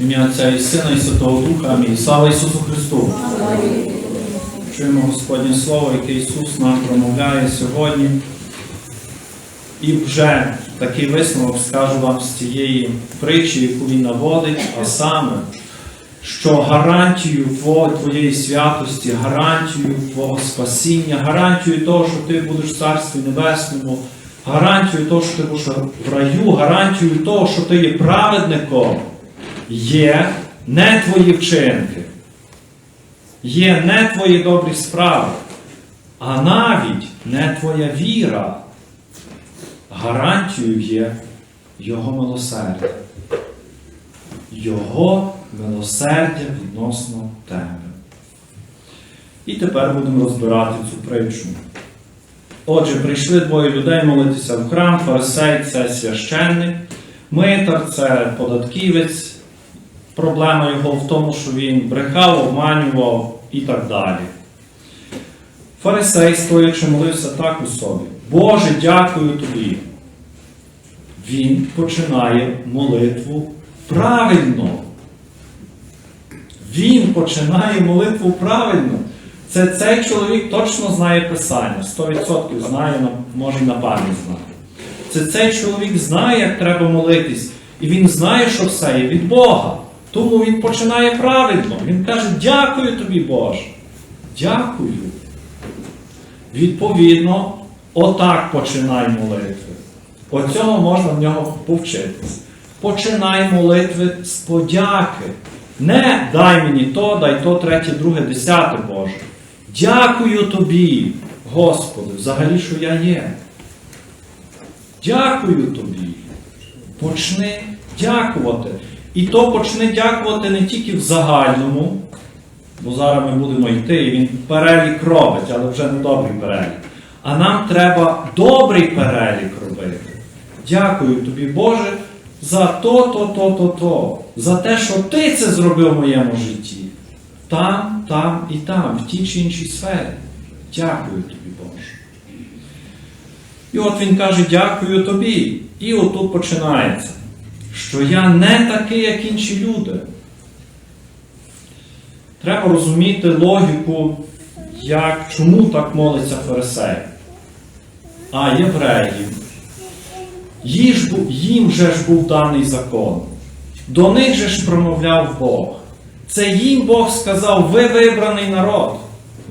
Ім'я Отця і Сина, і Святого Духа. Амінь. Слава Ісусу Христу! Чуємо Господнє Слово, яке Ісус нам промовляє сьогодні. І вже такий висновок скажу вам з цієї притчі, яку він наводить, а саме, що гарантію твоєї святості, гарантію Твого спасіння, гарантію того, що ти будеш в Царстві Небесному, гарантію того, що ти будеш в раю, гарантію того, що ти є праведником, є не твої вчинки, є не твої добрі справи, а навіть не твоя віра. Гарантією є Його милосердя. Його милосердя відносно тебе. І тепер будемо розбирати цю притчу. Отже, прийшли двоє людей молитися в храм, фарисей це священник, митар це податківець. Проблема його в тому, що він брехав, обманював і так далі. Фарисей, стоячи, молився так у собі. Боже, дякую тобі. Він починає молитву правильно. Він починає молитву правильно. Це цей чоловік точно знає Писання, 100% знає, може і на пам'ять знає. Це цей чоловік знає, як треба молитись, і він знає, що все є від Бога. Тому він починає правильно. Він каже: Дякую тобі, Боже. Дякую. Відповідно, отак починай молитви. Оцього можна в нього повчитися. Починай молитви з подяки. Не дай мені то, дай то, третє, друге, десяте Боже. Дякую тобі, Господи, взагалі, що я є. Дякую тобі. Почни дякувати. І то почни дякувати не тільки в загальному, бо зараз ми будемо йти, і він перелік робить, але вже не добрий перелік. А нам треба добрий перелік робити. Дякую тобі, Боже, за то, то, то, то, то, за те, що ти це зробив в моєму житті. Там, там і там, в тій чи іншій сфері. Дякую тобі, Боже. І от він каже, дякую тобі. І отут починається, що я не такий, як інші люди. Треба розуміти логіку, як, чому так молиться фарисей. А євреїв. Їж Їм же ж був даний закон. До них же ж промовляв Бог. Це їм Бог сказав: ви вибраний народ,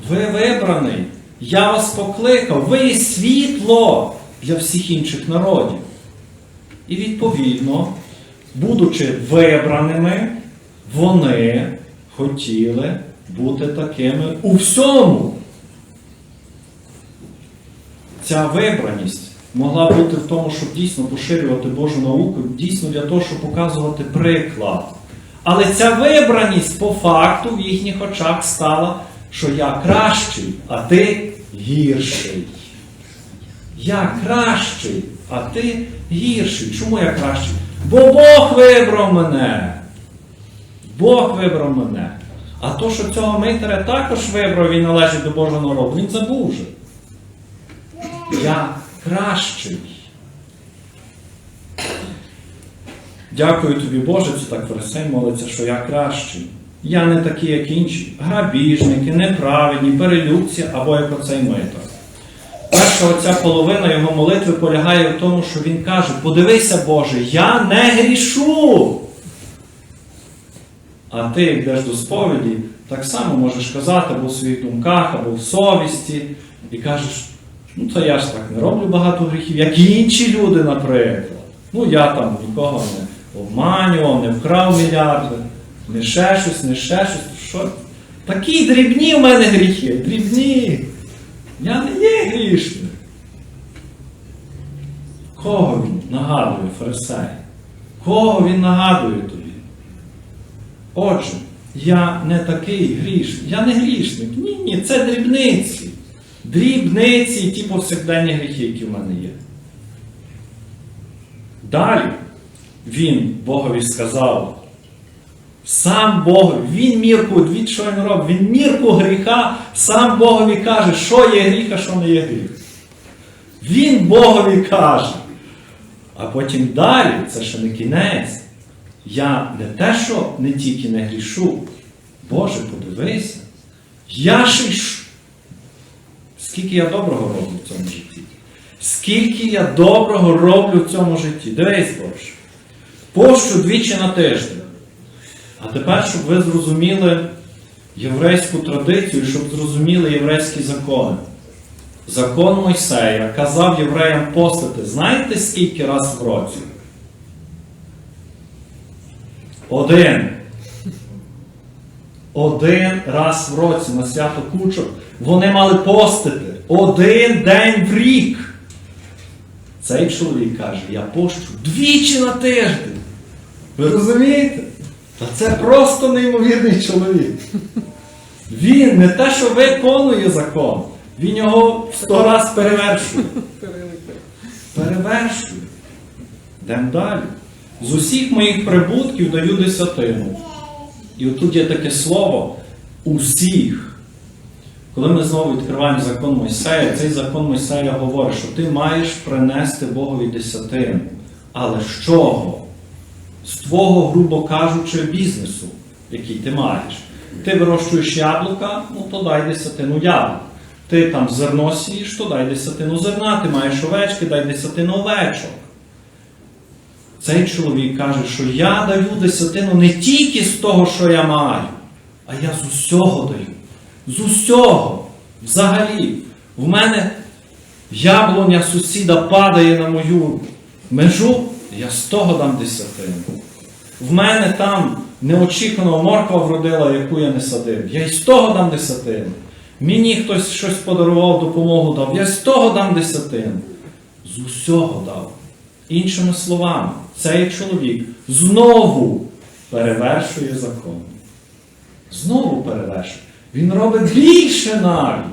ви вибраний. Я вас покликав, ви є світло для всіх інших народів. І відповідно, будучи вибраними, вони хотіли бути такими у всьому. Ця вибраність могла бути в тому, щоб дійсно поширювати Божу науку, дійсно для того, щоб показувати приклад. Але ця вибраність по факту в їхніх очах стала, що я кращий, а ти гірший. Я кращий, а ти гірший. Чому я кращий? Бо Бог вибрав мене. Бог вибрав мене. А то, що цього митаря також вибрав і належить до Божого народу, він забув. Я кращий. Дякую тобі, Боже, це так фарисей молиться, що я кращий. Я не такий, як інші. Грабіжники, неправедні, перелюбці або як оцей митар. Перша оця половина його молитви полягає в тому, що він каже: подивися, Боже, я не грішу. А ти, йдеш до сповіді, так само можеш казати або в своїх думках, або в совісті, і кажеш, ну то я ж так не роблю багато гріхів, як і інші люди, наприклад. Ну я там нікого не обманював, не вкрав мільярди, не ще щось, не ще щось. Що? Такі дрібні в мене гріхи, дрібні. Я не є грішним. Кого він нагадує, фарисей? Кого він нагадує тобі? Отже, я не такий грішник. Я не грішник. Ні, ні, це дрібниці. Дрібниці і ті повсякденні гріхи, які в мене є. Далі він Богові сказав. Сам Бог, він мірку, від що він робить? Він мірку гріха, сам Богові каже, що є гріх, а що не є гріх. Він Богові каже. А потім далі, це ще не кінець. я не те, що не тільки не грішу, Боже, подивися, я й Скільки я доброго роблю в цьому житті? Скільки я доброго роблю в цьому житті? Дивись, Боже. Пощу двічі на тиждень. А тепер, щоб ви зрозуміли єврейську традицію, щоб зрозуміли єврейські закони. Закон Мойсея казав євреям постити, знаєте скільки раз в році? Один. Один раз в році на свято кучок вони мали постити один день в рік. Цей чоловік каже, я пощу двічі на тиждень. Ви розумієте? Та це просто неймовірний чоловік. Він не те, що виконує закон, він його сто раз перевершує. Перевершує. Йдемо далі. З усіх моїх прибутків даю десятину. І отут є таке слово усіх. Коли ми знову відкриваємо закон Мойсея, цей закон Мойсея говорить, що ти маєш принести Богові десятину. Але з чого? З твого, грубо кажучи, бізнесу, який ти маєш. Ти вирощуєш яблука, ну то дай десятину яблук. Ти там зерно сієш, то дай десятину зерна, ти маєш овечки, дай десятину овечок. Цей чоловік каже, що я даю десятину не тільки з того, що я маю, а я з усього даю. З усього. Взагалі. В мене яблуня сусіда падає на мою межу, я з того дам десятину. В мене там неочікувано морква вродила, яку я не садив. Я з того дам десятину. Мені хтось щось подарував, допомогу дав, я з того дам десятину. З усього дав. Іншими словами, цей чоловік знову перевершує закон. Знову перевершує. Він робить більше навіть.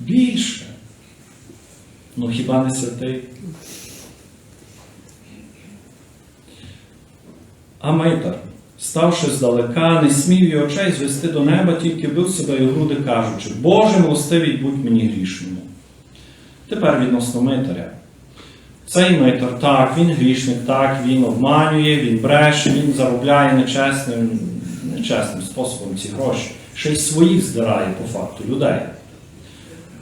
Більше. Ну хіба не святий? А Митар, ставши здалека, не смів і очей звести до неба, тільки бив себе і груди, кажучи, Боже милостивий, будь мені грішному. Тепер відносно Митаря. Цей Митар, так, він грішник, так, він обманює, він бреше, він заробляє нечесним, нечесним способом ці гроші. Ще й своїх здирає по факту людей.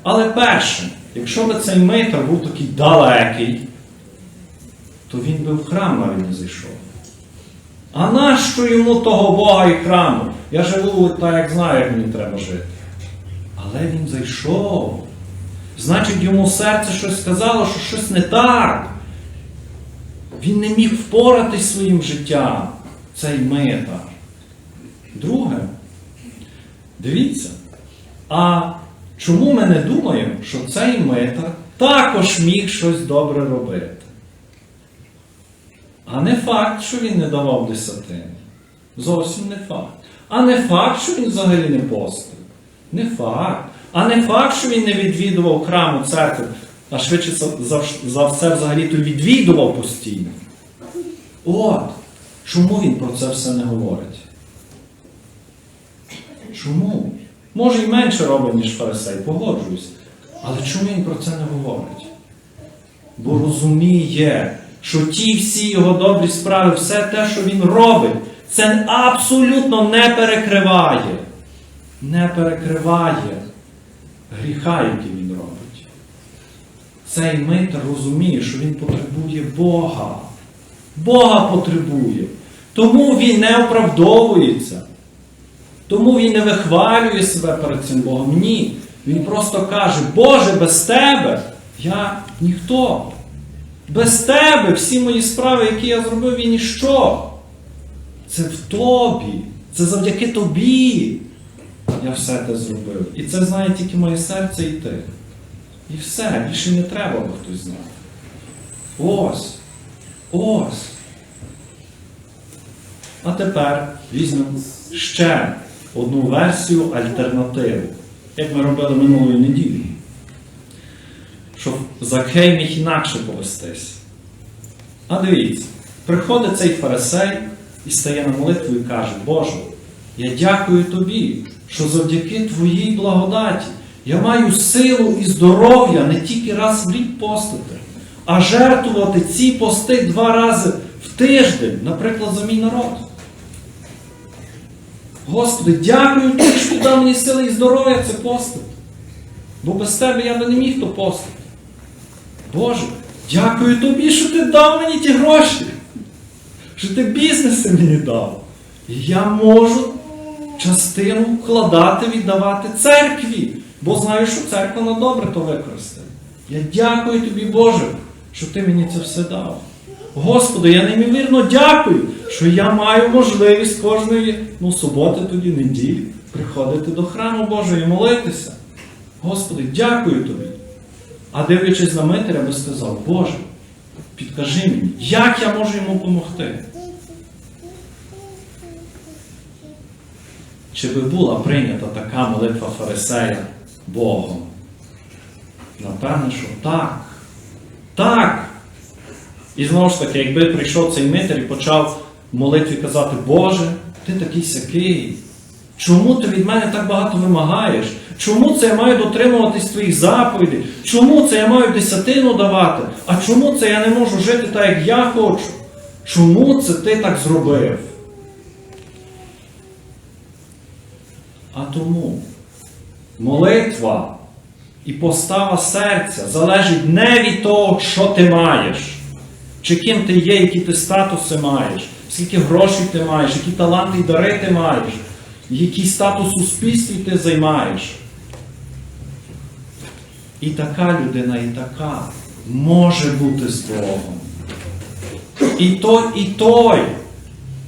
Але перше, якщо б цей Митар був такий далекий, то він би в храм навіть не зайшов. А нащо йому того Бога і храму? Я живу так, як знаю, як мені треба жити. Але він зайшов. Значить, йому серце щось сказало, що щось не так. Він не міг впоратись своїм життям, цей митар. Друге, дивіться, а чому ми не думаємо, що цей митар також міг щось добре робити? А не факт, що він не давав десятини. Зовсім не факт. А не факт, що він взагалі не постив. Не факт. А не факт, що він не відвідував храму церкви, а швидше за, все взагалі то відвідував постійно. От, чому він про це все не говорить? Чому? Може і менше робить, ніж фарисей, погоджуюсь. Але чому він про це не говорить? Бо розуміє, що ті всі його добрі справи, все те, що він робить, це абсолютно не перекриває. Не перекриває гріха, який він робить. Цей митр розуміє, що він потребує Бога. Бога потребує. Тому він не оправдовується. Тому він не вихвалює себе перед цим Богом. Ні. Він просто каже, Боже, без тебе я ніхто. Без тебе всі мої справи, які я зробив, і ніщо. Це в тобі. Це завдяки тобі. Я все те зробив. І це знає тільки моє серце і ти. І все, більше не треба, бо хтось знає. Ось. Ось. А тепер візьмемо ще одну версію альтернативу, як ми робили минулої неділі. Закхей міг інакше повестись. А дивіться, приходить цей фарисей і стає на молитву і каже, Боже, я дякую тобі, що завдяки Твоїй благодаті я маю силу і здоров'я не тільки раз в рік постити, а жертвувати ці пости два рази в тиждень, наприклад, за мій народ. Господи, дякую тобі, що ти дав мені сили і здоров'я це постити. Бо без тебе я би не міг то постити. Боже, дякую тобі, що ти дав мені ті гроші. Що ти бізнеси мені дав. І я можу частину вкладати, віддавати церкві. Бо знаю, що церква на добре то використає. Я дякую тобі, Боже, що ти мені це все дав. Господи, я неймовірно дякую, що я маю можливість кожної ну, суботи, тоді неділі приходити до храму Божого і молитися. Господи, дякую тобі. А дивлячись на Митаря, би сказав, Боже, підкажи мені, як я можу йому допомогти? Чи би була прийнята така молитва Фарисея Богом? Напевне, що так. Так. І знову ж таки, якби прийшов цей митер і почав в молитві казати, Боже, ти такий сякий. Чому ти від мене так багато вимагаєш? Чому це я маю дотримуватись твоїх заповідей? Чому це я маю десятину давати? А чому це я не можу жити так, як я хочу? Чому це ти так зробив? А тому молитва і постава серця залежить не від того, що ти маєш, чи ким ти є, які ти статуси маєш, скільки грошей ти маєш, які таланти і дари ти маєш, який статус у суспільстві ти займаєш. І така людина, і така може бути з Богом. І той, і той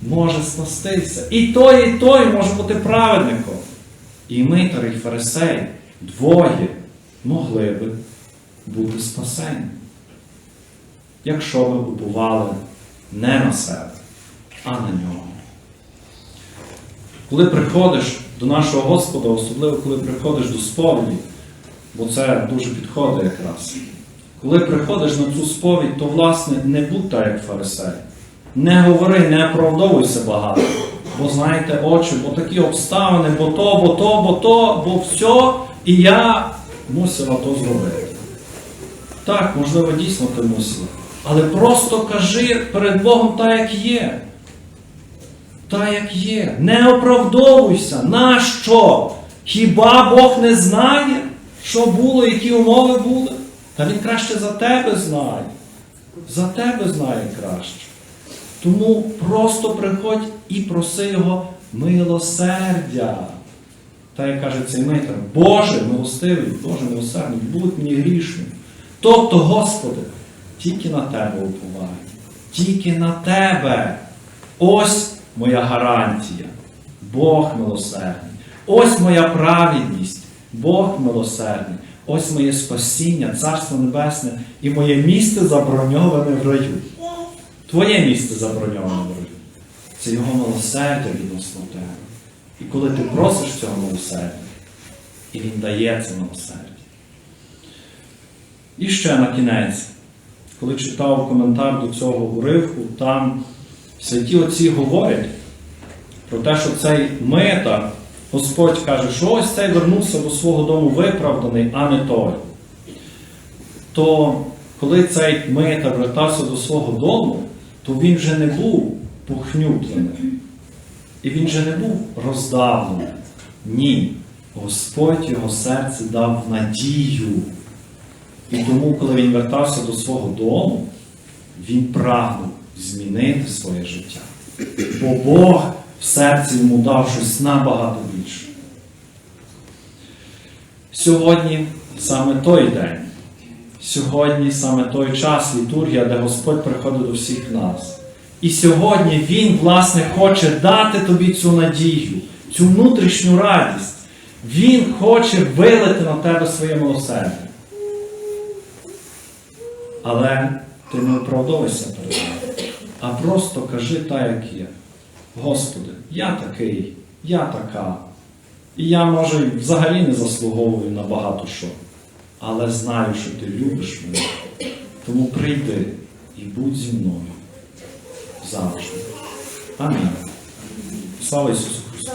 може спастися. І той, і той може бути праведником. І Митар, і Фарисей двоє могли би бути спасені, якщо би бували не на себе, а на нього. Коли приходиш до нашого Господа, особливо коли приходиш до сповіді, бо це дуже підходить якраз. Коли приходиш на цю сповідь, то власне не будь так, як фарисей. Не говори, не оправдовуйся багато. Бо знаєте, очі, бо такі обставини, бо то, бо то, бо то, бо все, і я мусила то зробити. Так, можливо, дійсно ти мусила. Але просто кажи перед Богом так, як є. Так, як є. Не оправдовуйся. Нащо? Хіба Бог не знає, що було, які умови були? Та Він краще за тебе знає. За тебе знає краще. Тому просто приходь і проси Його милосердя. Та як каже цей митр, Боже милостивий, Боже милосердний, будь мені грішним. Тобто, Господи, тільки на Тебе уповаю, тільки на Тебе. Ось моя гарантія, Бог милосердний. Ось моя праведність, Бог милосердний. Ось моє спасіння, Царство Небесне і моє місце заброньоване в раю. Твоє місце заброньоване в раю. Це Його милосердя відносно тебе. І коли ти просиш цього милосердя, і Він дає це милосердя. І ще на кінець, коли читав коментар до цього уривку, там святі отці говорять про те, що цей мита, Господь каже, що ось цей вернувся до свого дому виправданий, а не той. То коли цей мита вертався до свого дому, то він вже не був похнютлений. І він же не був роздавлений. Ні. Господь його серце дав надію. І тому, коли він вертався до свого дому, він прагнув змінити своє життя. Бо Бог в серці йому дав щось набагато більше. Сьогодні саме той день, сьогодні саме той час літургія, де Господь приходить до всіх нас. І сьогодні Він, власне, хоче дати тобі цю надію, цю внутрішню радість. Він хоче вилити на тебе своє милосердя. Але ти не оправдовуйся перед ним, а просто кажи так, як є. Господи, я такий, я така. І я, може, взагалі не заслуговую на багато що. Але знаю, що ти любиш мене. Тому прийди і будь зі мною завжди. Амінь. Слава Ісусу Христу!